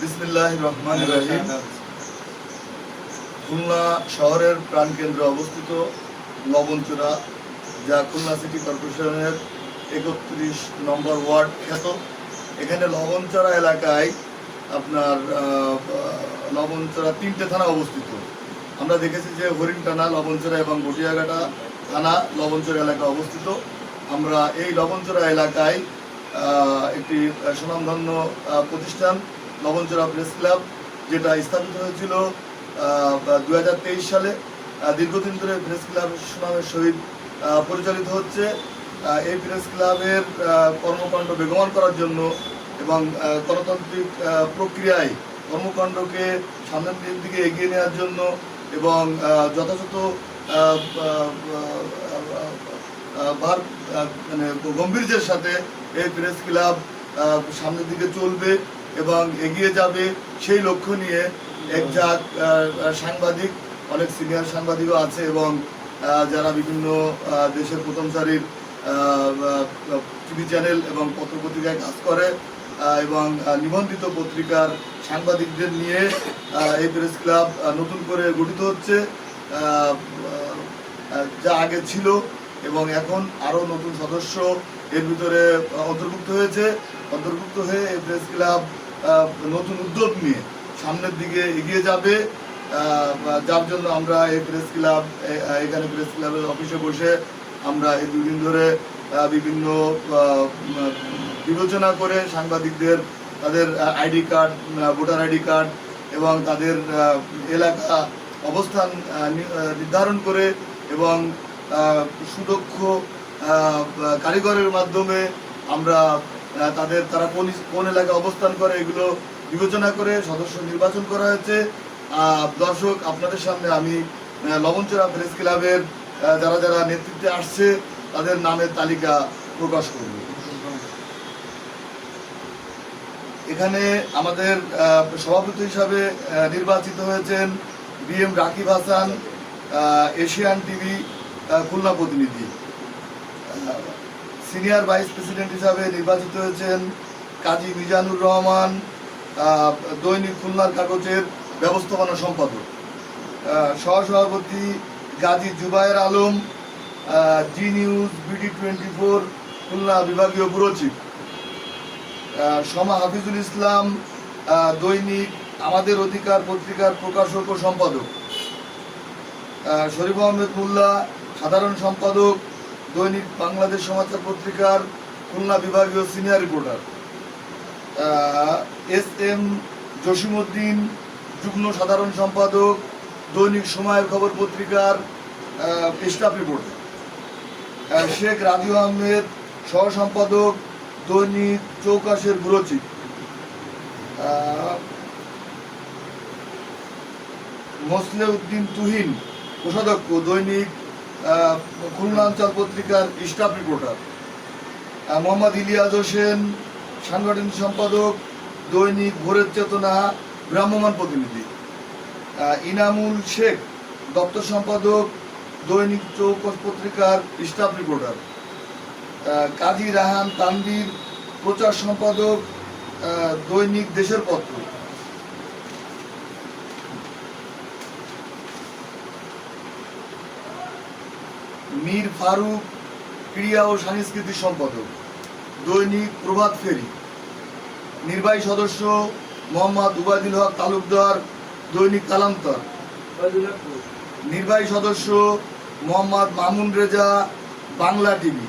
রহমান রহিম খুলনা শহরের প্রাণকেন্দ্রে অবস্থিত লবণচূড়া যা খুলনা সিটি কর্পোরেশনের একত্রিশ নম্বর ওয়ার্ড খ্যাত। এখানে লবণচড়া এলাকায় আপনার লবণচড়া তিনটে থানা অবস্থিত। আমরা দেখেছি যে হরিণটানা লবণচড়া এবং গটিয়াঘাটা থানা লবণচড়া এলাকা অবস্থিত। আমরা এই লবণচড়া এলাকায় একটি সুনামধন্য প্রতিষ্ঠান লবণচড়া প্রেস ক্লাব, যেটা স্থাপিত হয়েছিল দু হাজার তেইশ সালে দীর্ঘদিন ধরে প্রেস ক্লাব সুনামের সহিত পরিচালিত হচ্ছে। এই প্রেস ক্লাবের কর্মকাণ্ড বেগমান করার জন্য এবং গণতান্ত্রিক প্রক্রিয়ায় কর্মকাণ্ডকে সামনের দিন দিকে এগিয়ে নেওয়ার জন্য এবং যথাযথ ভার মানে গম্ভীর্যের সাথে এই প্রেস ক্লাব সামনের দিকে চলবে। এবং এগিয়ে যাবে সেই লক্ষ্য নিয়ে এক ঝাঁক সাংবাদিক, অনেক সিনিয়র সাংবাদিকও আছে এবং যারা বিভিন্ন দেশের প্রথম সারির টিভি চ্যানেল এবং পত্রপত্রিকায় কাজ করে এবং নিবন্ধিত পত্রিকার সাংবাদিকদের নিয়ে এই প্রেস ক্লাব নতুন করে গঠিত হচ্ছে যা আগে ছিল এবং এখন আরও নতুন সদস্য এর ভিতরে অন্তর্ভুক্ত হয়েছে। অন্তর্ভুক্ত হয়ে এই প্রেস ক্লাব নতুন উদ্যোগ নিয়ে সামনের দিকে এগিয়ে যাবে। যার জন্য আমরা এই প্রেস ক্লাব এখানে প্রেস ক্লাবের অফিসে বসে আমরা এই দুদিন ধরে বিভিন্ন বিবেচনা করে সাংবাদিকদের, তাদের ID card voter ID card এবং তাদের এলাকা অবস্থান নির্ধারণ করে এবং সুদক্ষ কারিগরের মাধ্যমে আমরা তাদের তারা কোন কোন এলাকায় অবস্থান করে এগুলো বিবেচনা করে সদস্য নির্বাচন করা হয়েছে। দর্শক আপনাদের সামনে আমি আহ, লবণচড়া প্রেস ক্লাবের যারা যারা নেতৃত্বে আসছে তাদের নামের তালিকা প্রকাশ করব। এখানে আমাদের সভাপতি হিসাবে নির্বাচিত হয়েছেন B M Rakib Hasan Asian TV Khulna প্রতিনিধি। সিনিয়র ভাইস প্রেসিডেন্ট হিসাবে নির্বাচিত হয়েছেন কাজী মিজানুর রহমান দৈনিক খুলনার কাগজের ব্যবস্থাপনা সম্পাদক। সহসভাপতি Gazi Zubair Alam G news, BD twenty four Khulna বিভাগীয় ব্যুরো চিফ সমা হাফিজুল ইসলাম দৈনিক আমাদের অধিকার পত্রিকার প্রকাশক ও সম্পাদক। শরীফ আহমেদ মোল্লা, সাধারণ সম্পাদক দৈনিক বাংলাদেশ সমাচার পত্রিকার খুলনা বিভাগীয় senior reporter. S M Jasimuddin, যুগ্ম সাধারণ সম্পাদক, দৈনিক সময়ের খবর পত্রিকার স্টাফ রিপোর্টার। শেখ রাজু আহমেদ, সহ সম্পাদক, দৈনিক চৌকাশের বুরচিক মোসলে উদ্দিন তুহিন, কোষাধ্যক্ষ, দৈনিক আহ, খুলনা অঞ্চল পত্রিকার স্টাফ রিপোর্টার মোহাম্মদ ইলিয়াস হোসেন সাংগঠনিক সম্পাদক দৈনিক ভোরের চেতনা ভ্রাম্যমান প্রতিনিধি। ইনামুল শেখ দপ্তর সম্পাদক দৈনিক চৌকস পত্রিকার স্টাফ রিপোর্টার। কাজী রাহান তানভীর প্রচার সম্পাদক দৈনিক দেশের পত্র। মীর ফারুক ক্রিয়া ও সাংস্কৃতিক সম্পাদক। দৈনিক প্রভাত ফেরি। নির্বাহী সদস্য মোহাম্মদ উবায়দুল হক তালুকদার দৈনিক কালান্তর নির্বাহী সদস্য মোহাম্মদ মামুন রেজা বাংলা টিভি।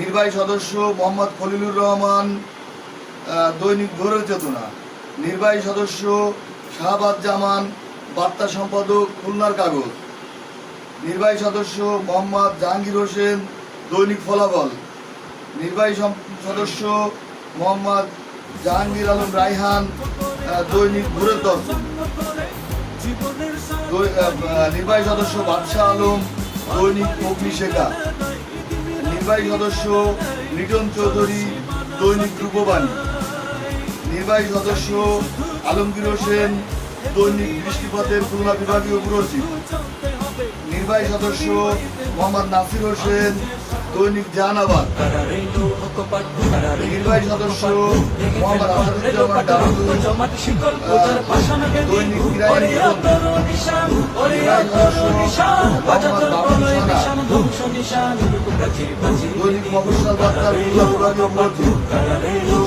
নির্বাহী সদস্য মোহাম্মদ খলিলুর রহমান দৈনিক ভোরের চেতনা। নির্বাহী সদস্য শাহবাজ জামান বার্তা সম্পাদক খুলনার কাগজ। নির্বাহী সদস্য মোহাম্মদ জাহাঙ্গীর হোসেন দৈনিক ফলাফল। নির্বাহী সদস্য মোহাম্মদ জাহাঙ্গীর আলম রাইহান দৈনিক ভোরের দর্শন দৈ- আহ, আহ, নির্বাহী সদস্য বাদশাহ আলম দৈনিক অগ্নি শেখা। নির্বাহী সদস্য লিটন চৌধুরী দৈনিক রূপবাণী। নির্বাহী সদস্য আলমগীর হোসেন দৈনিক বৃষ্টিপাতের খুলনা বিভাগীয় চিফ নির্বাহী সদস্য মোহাম্মদ নাসির হোসেন, দৈনিক জাহানাবাদ। নির্বাহী সদস্য মোহাম্মদ আসাদুজ্জামান দৈনিক দৈনিক মফস্বল বার্তার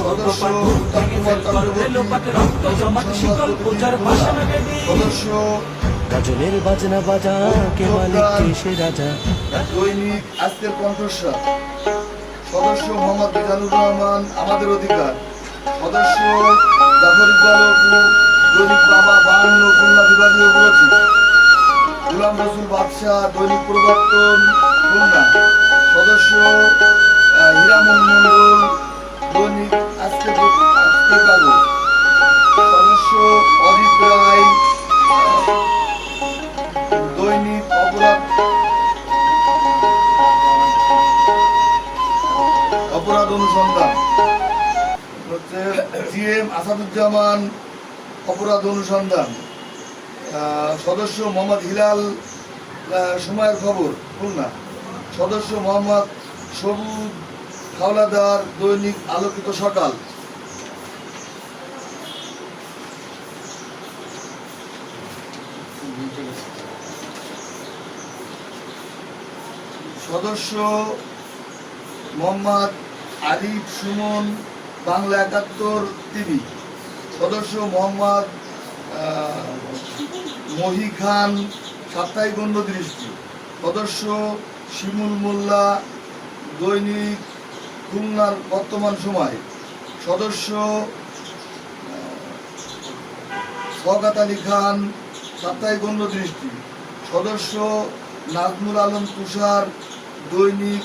সদস্য সদস্য গাজনের বাজনা বাজা কে মালিক কে সে রাজা। দৈনিক আজকের কণ্ঠস্বর। সদস্য মোহাম্মদ মিজানুর রহমান আমাদের অধিকার। সদস্য জাফর ইকবাল দৈনিক বাবা বাহান্ন খুলনা বিভাগীয় প্রতি গুলাম রসুল বাদশাহ দৈনিক প্রবর্তন খুলনা। সদস্য হীরামন মন্ডল দৈনিক আজকে আজকে কাগজ সদস্য অজিত রায় আসাদুজ্জামান অপরাধ অনুসন্ধান সদস্য মোহাম্মদ হিলাল সময়ের খবর, খুলনা। সদস্য মোহাম্মদ সবুজ হাওলাদার দৈনিক আলোকিত সকাল। সদস্য মোহাম্মদ আরিফ সুমন বাংলা একাত্তর টিভি সদস্য মোহাম্মদ মহি খান, সাপ্তাহিক দৃষ্টি। সদস্য শিমুল মোল্লা, দৈনিক খুলনার বর্তমান সময়। সদস্য সগাত আলী খান, সাপ্তাহিক দৃষ্টি। সদস্য নাজমুল আলম তুষার, দৈনিক